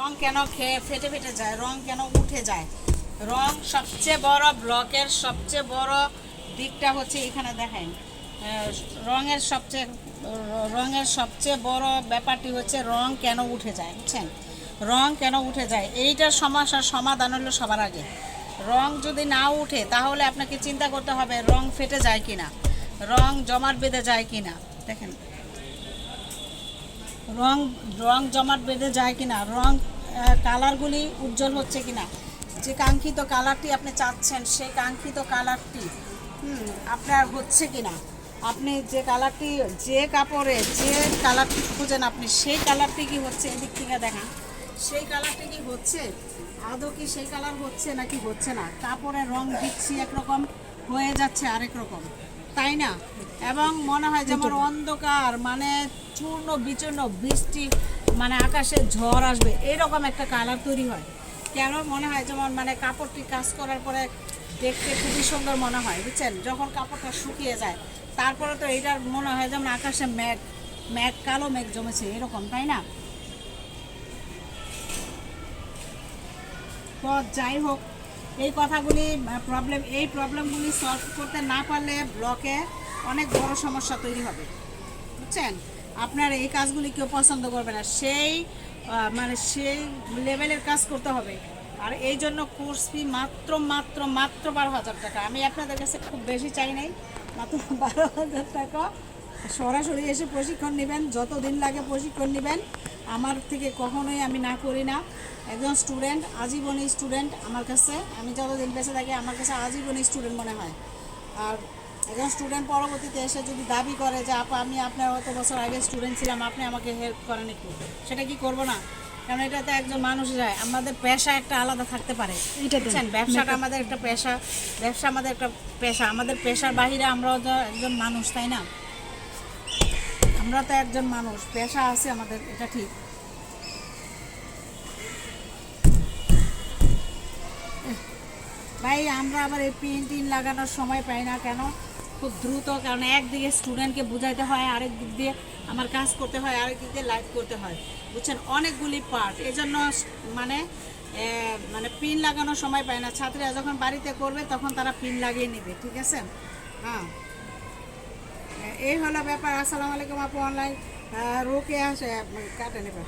রং কেন খেয়ে ফেটে ফেটে যায়, রং কেন উঠে যায়? রং সবচেয়ে বড় ব্লকের সবচেয়ে বড় দিকটা হচ্ছে এখানে দেখেন। রঙের সবচেয়ে রঙের সবচেয়ে বড় ব্যাপারটি হচ্ছে রং কেন উঠে যায়, বুঝছেন? রং কেন উঠে যায় এইটার সমস্যার সমাধান হলো সবার আগে। রং যদি না উঠে, তাহলে আপনাকে চিন্তা করতে হবে রং ফেটে যায় কিনা, রং জমাট বেঁধে যায় কিনা। দেখেন রং রং জমাট বেঁধে যায় কিনা রং কালারগুলি উজ্জ্বল হচ্ছে কিনা। যে কাঙ্ক্ষিত কালারটি আপনি চাচ্ছেন সেই কাঙ্ক্ষিত কালারটি হুম, আপনার হচ্ছে কিনা। আপনি যে কালারটি যে কাপড়ে যে কালারটি খুঁজেন আপনি সেই কালারটি কি হচ্ছে? এদিক থেকে দেখেন। সেই কালারটি কি হচ্ছে? আদৌ কি সেই কালার হচ্ছে নাকি হচ্ছে না? কাপড়ের রং দিচ্ছি একরকম হয়ে যাচ্ছে আরেক রকম। তাই না? এবং মনে হয় যেমন অন্ধকার মানে চূর্ণ বিচূর্ণ বৃষ্টি মানে আকাশে ঝড় আসবে, এরকম একটা কালার তৈরি হয়। কেন? মনে হয় যেমন মানে কাপড়টি কাজ করার পরে দেখতে খুবই সুন্দর মনে হয়, বুঝছেন? যখন কাপড়টা শুকিয়ে যায়, তারপরে তো এটার মনে হয় যেমন আকাশে মেঘ মেঘ, কালো মেঘ জমেছে, এরকম, তাই না? যাই হোক, এই কথাগুলি প্রবলেম এই প্রবলেমগুলি সলভ করতে না পারলে ব্লকে অনেক বড় সমস্যা তৈরি হবে। বুঝছেন? আপনার এই কাজগুলি কেউ পছন্দ করবে না। সেই মানে সেই লেভেলের কাজ করতে হবে। আর এই জন্য কোর্স ফি মাত্র মাত্র মাত্র বারো হাজার টাকা। আমি আপনাদের কাছে খুব বেশি চাই নাই, মাত্র বারো হাজার টাকা। সরাসরি এসে প্রশিক্ষণ নেবেন, যতদিন লাগে প্রশিক্ষণ নেবেন। আমার থেকে কখনোই আমি না করি না। একজন স্টুডেন্ট আজীবনী স্টুডেন্ট আমার কাছে। আমি যতদিন বেঁচে থাকি, আমার কাছে আজীবনী স্টুডেন্ট মনে হয়। আর একজন স্টুডেন্ট পরবর্তীতে এসে যদি দাবি করে যে আপা আমি আপনার অত বছর আগে স্টুডেন্ট ছিলাম আপনি আমাকে হেল্প করেন একটু। সেটা কি করব না? কারণ এটা তো একজন মানুষ যায় আমাদের পেশা একটা আলাদা থাকতে পারে। বুঝছেন? ব্যবসাটা আমাদের একটা পেশা ব্যবসা আমাদের একটা পেশা। আমাদের পেশার বাহিরে আমরাও তো একজন মানুষ তাই না? আমরা তো একজন মানুষ পেশা আছে আমাদের এটা ঠিক। ভাই আমরা আবার এই পেন্টিং লাগানোর সময় পাই না কেন? খুব দ্রুত, কারণ একদিকে স্টুডেন্টকে বুঝাইতে হয় আরেক দিক দিয়ে আমার কাজ করতে হয় আরেক দিক দিয়ে লাইভ করতে হয়। বুঝছেন? অনেকগুলি পার্ট এই জন্য মানে মানে পিন লাগানোর সময় পায় না। ছাত্রীরা যখন বাড়িতে করবে, তখন তারা পিন লাগিয়ে নেবে, ঠিক আছে? হ্যাঁ। এই হলো ব্যাপার। আসসালামু আলাইকুম আপু অনলাইন রোকে আসে কাটে নেবে